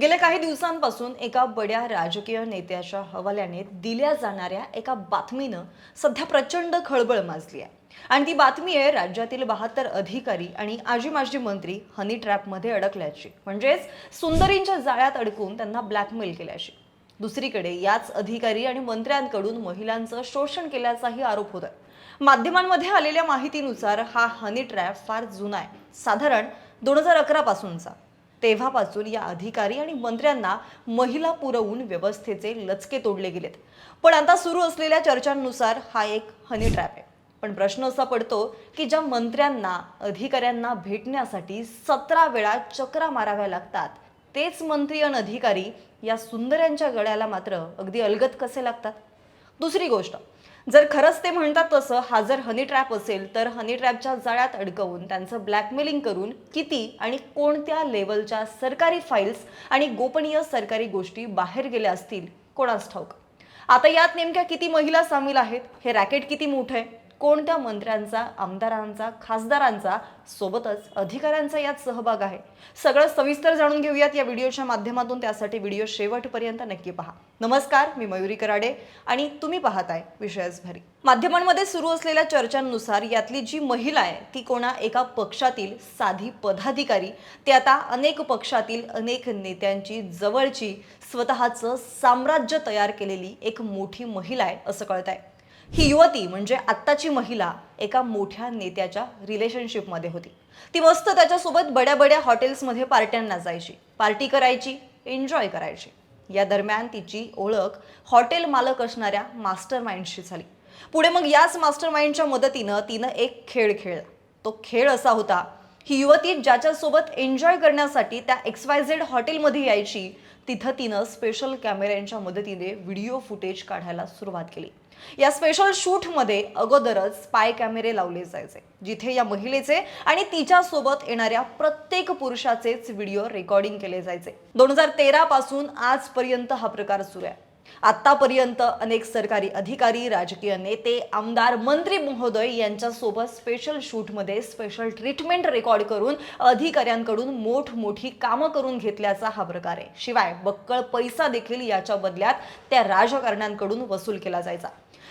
गेल्या काही दिवसांपासून एका बड्या राजकीय नेत्याच्या हवाल्याने दिल्या जाणाऱ्या एका बातमीनं सध्या प्रचंड खळबळ माजली आहे. आणि ती बातमी आहे राज्यातील बहात्तर अधिकारी आणि आजी माजी मंत्री हनी ट्रॅपमध्ये अडकल्याची. म्हणजेच सुंदरींच्या जाळ्यात अडकून त्यांना ब्लॅकमेल केल्याची. दुसरीकडे याच अधिकारी आणि मंत्र्यांकडून महिलांचं शोषण केल्याचाही आरोप होता माध्यमांमध्ये आलेल्या माहितीनुसार हा हनी ट्रॅप फार जुना आहे. साधारण दोन हजार अकरा पासूनचा तेव्हापासून या अधिकारी आणि मंत्र्यांना महिला पुरवून व्यवस्थेचे लचके तोडले गेलेत. पण आता सुरू असलेल्या चर्चांनुसार हा एक हनी ट्रॅप आहे. पण प्रश्न असा पडतो की ज्या मंत्र्यांना अधिकाऱ्यांना भेटण्यासाठी सतरा वेळा चक्रा माराव्या लागतात तेच मंत्री आणि अधिकारी या सुंदऱ्यांच्या गळ्याला मात्र अगदी अलगत कसे लागतात? दुसरी गोष्ट जर खरंच ते म्हणतात तसं हा जर हनी ट्रॅप असेल तर हनी ट्रॅपच्या जाळ्यात अडकवून त्यांचं ब्लॅकमेलिंग करून किती आणि कोणत्या लेवलच्या सरकारी फाईल्स आणि गोपनीय सरकारी गोष्टी बाहेर गेल्या असतील कोणास ठाऊक? आता यात नेमक्या किती महिला सामील आहेत? हे रॅकेट किती मोठं आहे? कोणत्या मंत्र्यांचा आमदारांचा खासदारांचा सोबतच अधिकाऱ्यांचा यात सहभाग आहे? सगळं सविस्तर जाणून घेऊयात या व्हिडिओच्या माध्यमातून. त्यासाठी व्हिडिओ शेवटपर्यंत नक्की पहा. नमस्कार मी मयुरी कराडे आणि तुम्ही पाहताय विषयच भरी माध्यमांमध्ये सुरू असलेल्या चर्चांनुसार यातली जी महिला आहे ती कोणा एका पक्षातील साधी पदाधिकारी ते आता अनेक पक्षातील अनेक नेत्यांची जवळची स्वतःचं साम्राज्य तयार केलेली एक मोठी महिला आहे असं कळत आहे ही युवती म्हणजे आत्ताची महिला एका मोठ्या नेत्याच्या रिलेशनशिपमध्ये होती. ती मस्त त्याच्यासोबत बड्या बड्या हॉटेल्समध्ये पार्ट्यांना जायची. पार्टी करायची एन्जॉय करायची. या दरम्यान तिची ओळख हॉटेल मालक असणाऱ्या मास्टर माइंडशी झाली. पुढे मग याच मास्टर माइंडच्या मदतीनं तिनं एक खेळ खेळला. तो खेळ असा होता ही युवती ज्याच्यासोबत एन्जॉय करण्यासाठी त्या एक्स वाय झेड हॉटेलमध्ये यायची तिथं तिनं स्पेशल कॅमेऱ्यांच्या मदतीने व्हिडिओ फुटेज काढायला सुरुवात केली. या स्पेशल शूटमध्ये अगोदरच स्पाय कॅमेरे लावले जायचे जिथे या महिलेचे आणि तिच्यासोबत येणाऱ्या प्रत्येक पुरुषाचेच व्हिडिओ रेकॉर्डिंग केले जायचे. दोन हजार तेरा पासून आजपर्यंत हा प्रकार सुरू आहे. आतापर्यंत अनेक सरकारी अधिकारी राजकीय नेते आमदार मंत्री महोदय यांच्यासोबत स्पेशल शूटमध्ये स्पेशल ट्रीटमेंट रेकॉर्ड करून अधिकाऱ्यांकडून मोठमोठी कामं करून घेतल्याचा हा प्रकार आहे. शिवाय बक्कळ पैसा देखील याच्या बदल्यात त्या राजकारण्यांकडून वसूल केला जायचा.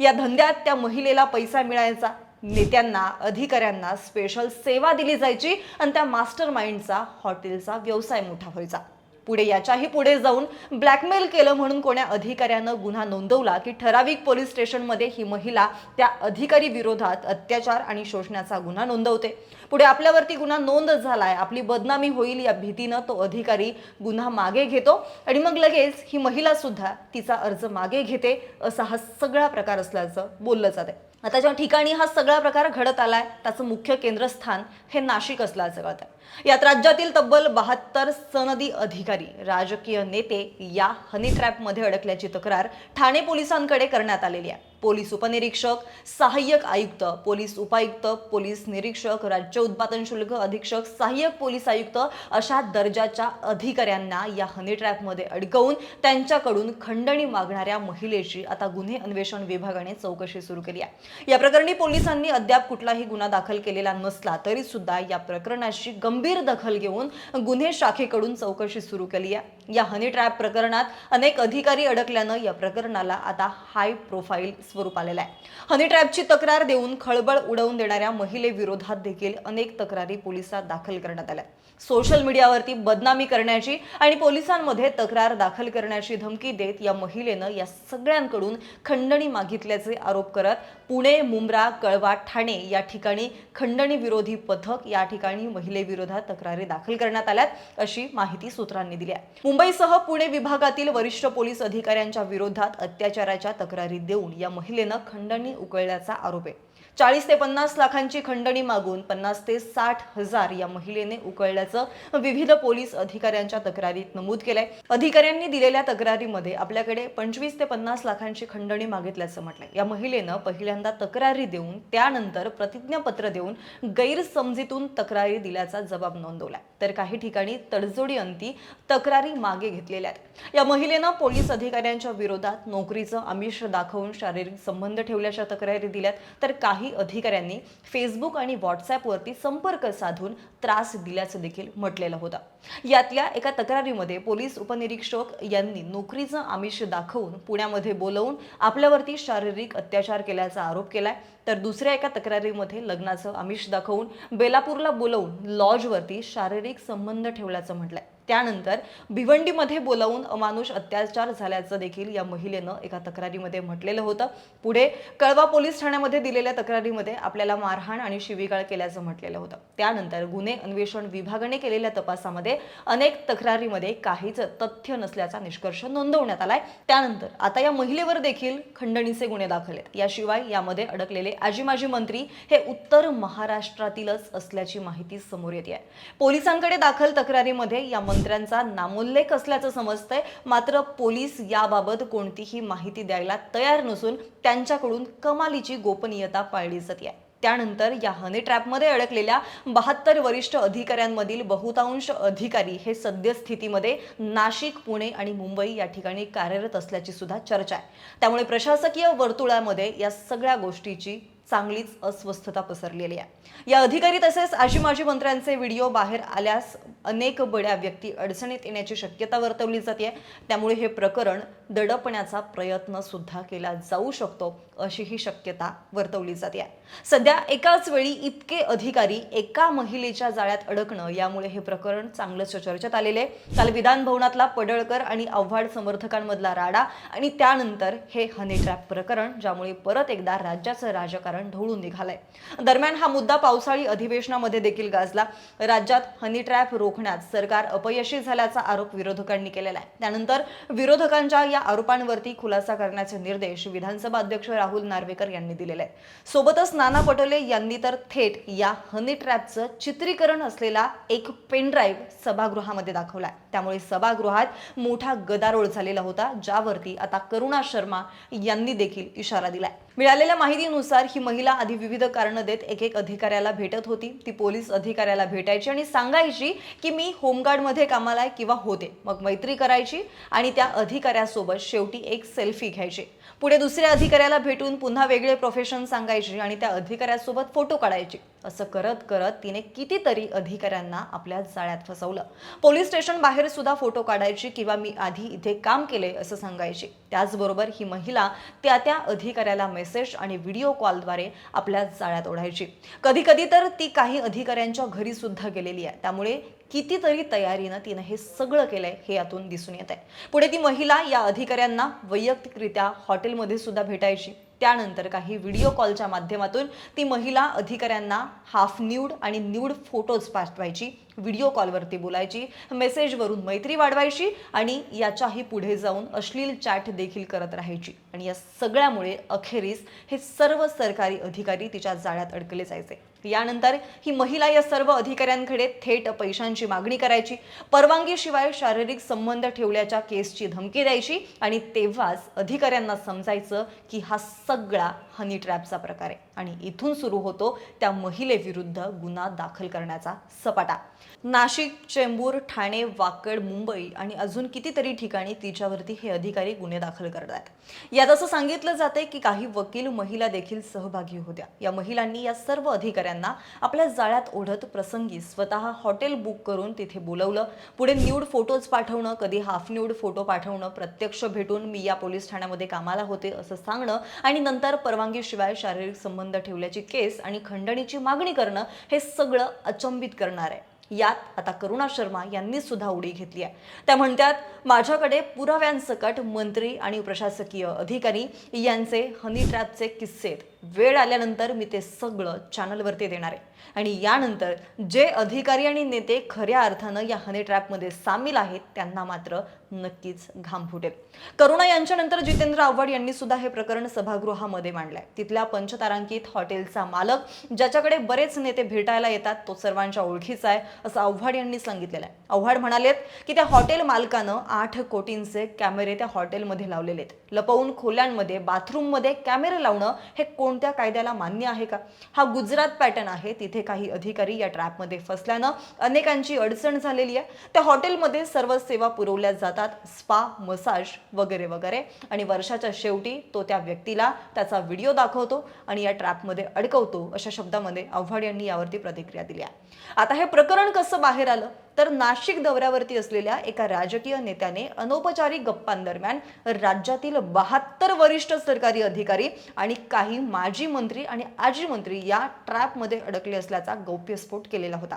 या धंद्यात त्या महिलेला पैसा मिळायचा नेत्यांना अधिकाऱ्यांना स्पेशल सेवा दिली जायची आणि त्या मास्टर माइंडचा हॉटेलचा व्यवसाय मोठा व्हायचा. पुढे याच्याही पुढे जाऊन ब्लॅकमेल केलं म्हणून कोण्या अधिकाऱ्यानं गुन्हा नोंदवला की ठराविक पोलीस स्टेशनमध्ये ही महिला त्या अधिकारी विरोधात अत्याचार आणि शोषणाचा गुन्हा नोंदवते. पुढे आपल्यावरती गुन्हा नोंद झालाय आपली बदनामी होईल या भीतीनं तो अधिकारी गुन्हा मागे घेतो आणि मग लगेच ही महिला सुद्धा तिचा अर्ज मागे घेते असा हा सगळा प्रकार असल्याचं बोललं जाते आता ज्या ठिकाणी हा सगळा प्रकार घडत आलाय त्याचं मुख्य केंद्रस्थान हे नाशिक असल्याचं कळत यात राज्यातील तब्बल बहात्तर सनदी अधिकारी राजकीय नेते या हनी ट्रॅपमध्ये अडकल्याची तक्रार ठाणे पोलिसांकडे करण्यात आलेली आहे. पोलीस उपनिरीक्षक सहाय्यक आयुक्त पोलीस उपायुक्त पोलीस निरीक्षक राज्य उत्पादन शुल्क अधीक्षक सहाय्यक पोलीस आयुक्त अशा दर्जाच्या अधिकाऱ्यांना या हनी ट्रॅपमध्ये अडकवून त्यांच्याकडून खंडणी मागणाऱ्या महिलेची आता गुन्हे अन्वेषण विभागाने चौकशी सुरू केली आहे. या प्रकरणी पोलिसांनी अद्याप कुठलाही गुन्हा दाखल केलेला नसला तरी सुद्धा या प्रकरणाशी गंभीर गंभीर दखल घेऊन गुन्हे शाखेकडून चौकशी सुरू केली आहे. या हनी ट्रॅप प्रकरणात अनेक अधिकारी अडकल्यानं या प्रकरणाला आता हाय प्रोफाईल स्वरूप आलेलं आहे. हनी ट्रॅपची तक्रार देऊन खळबळ उडवून देणाऱ्या महिलेविरोधात देखील अनेक तक्रारी पोलिसात दाखल करण्यात आल्या. सोशल मीडियावरती बदनामी करण्याची आणि पोलिसांमध्ये तक्रार दाखल करण्याची धमकी देत या महिलेनं या सगळ्यांकडून खंडणी मागितल्याचे आरोप करत पुणे मुंब्रा कळवा ठाणे या ठिकाणी खंडणी विरोधी पथक या ठिकाणी महिलेविरोधात तक्रारी दाखल करण्यात आल्यात अशी माहिती सूत्रांनी दिली आहे. मुंबईसह पुणे विभागातील वरिष्ठ पोलीस अधिकाऱ्यांच्या विरोधात अत्याचाराच्या तक्रारी देऊन या महिलेनं खंडणी उकळल्याचा आरोप आहे. चाळीस ते पन्नास लाखांची खंडणी मागून पन्नास ते साठ हजार या महिलेने उकळल्याचं विविध पोलीस अधिकाऱ्यांच्या तक्रारीत नमूद केलंय. अधिकाऱ्यांनी दिलेल्या तक्रारीमध्ये आपल्याकडे पंचवीस ते पन्नास लाखांची खंडणी मागितल्याचं म्हटलंय. या महिलेनं पहिल्यांदा तक्रारी देऊन त्यानंतर प्रतिज्ञापत्र देऊन गैरसमजीतून तक्रारी दिल्याचा जबाब नोंदवलाय. तर काही ठिकाणी तडजोडी अंती तक्रारी मागे घेतलेल्या आहेत. या महिलेनं पोलीस अधिकाऱ्यांच्या विरोधात नोकरीचं आमिष दाखवून शारीरिक संबंध ठेवल्याच्या तक्रारी दिल्यात. तर काही काही अधिकाऱ्यांनी फेसबुक आणि व्हॉट्सॲपवरती संपर्क साधून त्रास दिल्याचं देखील म्हटलेलं होतं. यातल्या एका तक्रारीमध्ये पोलीस उपनिरीक्षक यांनी नोकरीचं आमिष दाखवून पुण्यामध्ये बोलवून आपल्यावरती शारीरिक अत्याचार केल्याचा आरोप केलाय. तर दुसऱ्या एका तक्रारीमध्ये लग्नाचं आमिष दाखवून बेलापूरला बोलवून लॉजवरती शारीरिक संबंध ठेवल्याचं म्हटलंय. त्यानंतर भिवंडीमध्ये बोलावून अमानुष अत्याचार झाल्याचं देखील या महिलेनं एका तक्रारीमध्ये म्हटलेलं होतं. पुढे कळवा पोलीस ठाण्यामध्ये दिलेल्या तक्रारीमध्ये आपल्याला मारहाण आणि शिवीगाळ केल्याचं म्हटलेलं होतं. त्यानंतर गुन्हे अन्वेषण विभागाने केलेल्या तपासामध्ये अनेक तक्रारीमध्ये काहीच तथ्य नसल्याचा निष्कर्ष नोंदवण्यात आलाय. त्यानंतर आता या महिलेवर देखील खंडणीचे गुन्हे दाखल आहेत. याशिवाय यामध्ये अडकलेले आजी माजी मंत्री हे उत्तर महाराष्ट्रातीलच असल्याची माहिती समोर येते आहे. पोलिसांकडे दाखल तक्रारीमध्ये या मंत्र्यांचा नामोल्लेख असल्याचं समजतंय. मात्र पोलीस याबाबत कोणतीही माहिती द्यायला तयार नसून त्यांच्याकडून कमालीची गोपनीयता पाळली जाते त्यानंतर या हनी ट्रॅपमध्ये अडकलेल्या बहात्तर वरिष्ठ अधिकाऱ्यांमधील बहुतांश अधिकारी हे सद्यस्थितीमध्ये नाशिक पुणे आणि मुंबई या ठिकाणी कार्यरत असल्याची सुद्धा चर्चा आहे. त्यामुळे प्रशासकीय वर्तुळामध्ये या सगळ्या गोष्टीची चांगलीच अस्वस्थता पसरलेली आहे. या अधिकारी तसेच आजी माजी मंत्र्यांचे व्हिडिओ बाहेर आल्यास अनेक बड्या व्यक्ती अडचणीत येण्याची शक्यता वर्तवली जाते. त्यामुळे हे प्रकरण दडपण्याचा प्रयत्न सुद्धा केला जाऊ शकतो अशी ही शक्यता वर्तवली जाते. सध्या एकाच वेळी इतके अधिकारी एका महिलेच्या जाळ्यात अडकणं यामुळे हे प्रकरण चांगलंच चर्चेत आलेले आहे. काल विधान भवनातला पडळकर आणि आव्हाड समर्थकांमधला राडा आणि त्यानंतर हे हनी ट्रॅप प्रकरण ज्यामुळे परत एकदा राज्याचं राजकारण ढवळून निघालंय. दरम्यान हा मुद्दा पावसाळी अधिवेशनामध्ये देखील गाजला. राज्यात हनी ट्रॅप रोखण्यात सरकार अपयशी झाल्याचा आरोप विरोधकांनी केलेला आहे. त्यानंतर विरोधकांच्या या आरोपांवरती खुलासा करण्याचे निर्देश विधानसभा अध्यक्ष राहुल नार्वेकर यांनी दिलेले आहेत. सोबतच नाना पटोले यांनी तर थेट या हनी ट्रॅपचं चित्रीकरण असलेला एक पेनड्राईव्ह सभागृहामध्ये दाखवलाय त्यामुळे सभागृहात मोठा गदारोळ झालेला होता ज्यावरती आता करुणा शर्मा यांनी देखील इशारा दिलाय. मिळालेल्या माहितीनुसार ही महिला आधी विविध कारणं देत एक एक अधिकाऱ्याला भेटत होती. ती पोलीस अधिकाऱ्याला भेटायची आणि सांगायची की मी होमगार्डमध्ये कामाला आहे किंवा होते. मग मैत्री करायची आणि त्या अधिकाऱ्यासोबत शेवटी एक सेल्फी घ्यायची. पुढे दुसऱ्या अधिकाऱ्याला भेटून पुन्हा वेगळे प्रोफेशन सांगायचे आणि त्या अधिकाऱ्यासोबत फोटो काढायचे. असं करत करत तिने कितीतरी अधिकाऱ्यांना आपल्या जाळ्यात फसवलं. पोलीस स्टेशन बाहेर सुद्धा फोटो काढायची किंवा मी आधी इथे काम केले असं सांगायची. त्याचबरोबर ही महिला त्या त्या अधिकाऱ्याला मेसेज आणि व्हिडिओ कॉलद्वारे आपल्या जाळ्यात ओढायची. कधी कधी तर ती काही अधिकाऱ्यांच्या घरी सुद्धा गेलेली आहे. त्यामुळे कितीतरी तयारीनं तिनं हे सगळं केलंय हे यातून दिसून येत आहे पुढे ती महिला या अधिकाऱ्यांना वैयक्तिकरित्या हॉटेलमध्ये सुद्धा भेटायची. त्यानंतर काही व्हिडिओ कॉलच्या माध्यमातून ती महिला अधिकाऱ्यांना हाफ न्यूड आणि न्यूड फोटोज पाठवायची. व्हिडिओ कॉलवरती बोलायची मेसेजवरून मैत्री वाढवायची आणि याच्याही पुढे जाऊन अश्लील चॅट देखील करत राहायची. आणि या सगळ्यामुळे अखेरीस हे सर्व सरकारी अधिकारी तिच्या जाळ्यात अडकले जायचे. यानंतर ही महिला या सर्व अधिकाऱ्यांकडे थेट पैशांची मागणी करायची. परवानगीशिवाय शारीरिक संबंध ठेवल्याच्या केसची धमकी द्यायची आणि तेव्हाच अधिकाऱ्यांना समजायचं की हा सगळा हनी ट्रॅपचा प्रकार आहे. आणि इथून सुरू होतो त्या महिलेविरुद्ध गुन्हा दाखल करण्याचा सपाटा. नाशिक चेंबूर ठाणे वाकड मुंबई आणि अजून कितीतरी ठिकाणी तिच्यावरती हे अधिकारी गुन्हे दाखल करतात यात असं सांगितलं जाते की काही वकील महिला देखील सहभागी होत्या. या महिलांनी या सर्व अधिकाऱ्यांना आपल्या जाळ्यात ओढत प्रसंगी स्वतः हॉटेल बुक करून तिथे बोलवलं. पुढे न्यूड फोटोज पाठवणं कधी हाफ न्यूड फोटो पाठवणं प्रत्यक्ष भेटून मी या पोलीस ठाण्यामध्ये कामाला होते असं सांगणं आणि नंतर परवानगीशिवाय शारीरिक संबंध ठेवल्याची केस आणि खंडणीची मागणी करणं हे सगळं अचंबित करणार आहे यात आता करुणा शर्मा यांनी सुद्धा उडी घेतली आहे त्या म्हणतात माझ्याकडे पुराव्यांसकट मंत्री आणि प्रशासकीय अधिकारी यांचे हनी ट्रॅपचे किस्से आहेत. वेळ आल्यानंतर मी ते सगळं चॅनलवरती देणार आहे. आणि यानंतर जे अधिकारी आणि नेते खऱ्या अर्थानं या हनी ट्रॅपमध्ये सामील आहेत त्यांना मात्र नक्कीच घाम फुटेल. करुणा यांच्यानंतर जितेंद्र आव्हाड यांनी सुद्धा हे प्रकरण सभागृहामध्ये मांडलंय. तिथल्या पंचतारांकित हॉटेलचा मालक ज्याच्याकडे बरेच नेते भेटायला येतात तो सर्वांच्या ओळखीचा आहे असं आव्हाड यांनी सांगितलेलं आहे. आव्हाड म्हणालेत की त्या हॉटेल मालकानं आठ कोटींचे कॅमेरे त्या हॉटेलमध्ये लावलेले आहेत. लपवून खोल्यांमध्ये बाथरूममध्ये कॅमेरे लावणं हे कोण कोणत्या कायद्याला मान्य आहे का? हा गुजरात पॅटर्न आहे. तिथे काही अधिकारी या ट्रॅपमध्ये फसल्यानं अनेकांची अडचण झालेली आहे. त्या हॉटेलमध्ये सर्व सेवा पुरवल्या जातात. स्पा मसाज वगैरे वगैरे. आणि वर्षाच्या शेवटी तो त्या व्यक्तीला त्याचा व्हिडिओ दाखवतो आणि या ट्रॅपमध्ये अडकवतो अशा शब्दामध्ये आव्हाड यांनी यावरती प्रतिक्रिया दिली आहे. आता हे प्रकरण कसं बाहेर आलं? तर नाशिक दौऱ्यावरती असलेल्या एका राजकीय नेत्याने अनौपचारिक गप्पांदरम्यान राज्यातील बहात्तर वरिष्ठ सरकारी अधिकारी आणि काही माजी मंत्री आणि आजी मंत्री या ट्रॅपमध्ये अडकले असल्याचा गौप्यस्फोट केलेला होता.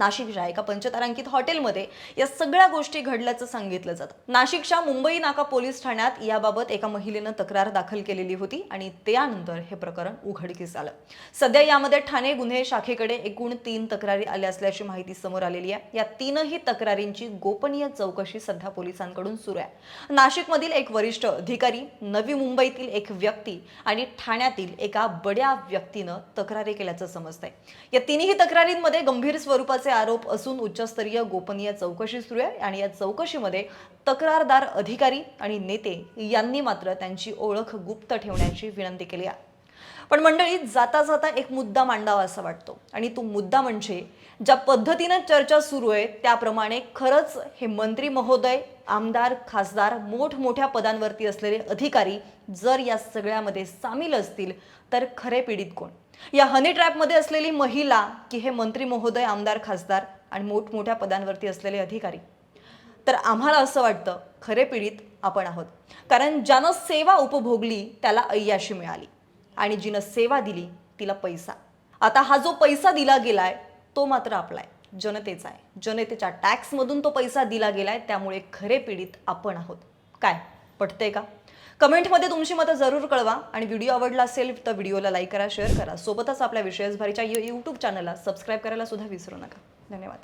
नाशिकच्या एका पंचतारांकित हॉटेलमध्ये या सगळ्या गोष्टी घडल्याचं सांगितलं जातं. नाशिकच्या मुंबई नाका पोलीस ठाण्यात याबाबत एका महिलेनं तक्रार दाखल केलेली होती आणि त्यानंतर हे प्रकरण उघडकीस आलं. सध्या यामध्ये ठाणे गुन्हे शाखेकडे एकूण तीन तक्रारी आल्या असल्याची माहिती समोर आलेली आहे. या तीनही तक्रारींची गोपनीय चौकशी सध्या पोलिसांकडून सुरू आहे. नाशिकमधील एक वरिष्ठ अधिकारी नवी मुंबईतील एक व्यक्ती आणि ठाण्यातील एका बड्या व्यक्तीनं तक्रारी केल्याचं समजतंय. या तिन्ही तक्रारींमध्ये गंभीर स्वरूपाचे आरोप असून उच्चस्तरीय गोपनीय चौकशी सुरू आहे आणि या चौकशीमध्ये तक्रारदार अधिकारी आणि नेते यांनी मात्र त्यांची ओळख गुप्त ठेवण्याची विनंती केली आहे. पण मंडळी जाता जाता एक मुद्दा मांडावा असा वाटतो आणि तो मुद्दा म्हणजे ज्या पद्धतीनं चर्चा सुरू आहे त्याप्रमाणे खरंच हे मंत्री महोदय आमदार खासदार मोठमोठ्या पदांवरती असलेले अधिकारी जर या सगळ्यामध्ये सामील असतील तर खरे पीडित कोण? या हनी ट्रॅपमध्ये असलेली महिला की हे मंत्री महोदय आमदार खासदार आणि मोठमोठ्या पदांवरती असलेले अधिकारी. तर आम्हाला असं वाटतं खरे पीडित आपण आहोत. कारण ज्यानं सेवा उपभोगली त्याला अय्याशी मिळाली. आणि जिनं सेवा दिली तिला पैसा. आता हा जो पैसा दिला गेलाय तो मात्र आपला आहे जनतेचा आहे. जनतेच्या टॅक्समधून तो पैसा दिला गेलाय त्यामुळे खरे पीडित आपण आहोत. काय? पटतंय का? कमेंटमध्ये तुमची मतं जरूर कळवा. आणि व्हिडिओ आवडला असेल तर व्हिडिओला लाईक करा शेअर करा. सोबतच आपल्या विशेषभारीच्या यूट्यूब चॅनलला सबस्क्राईब करायला सुद्धा विसरू नका. धन्यवाद.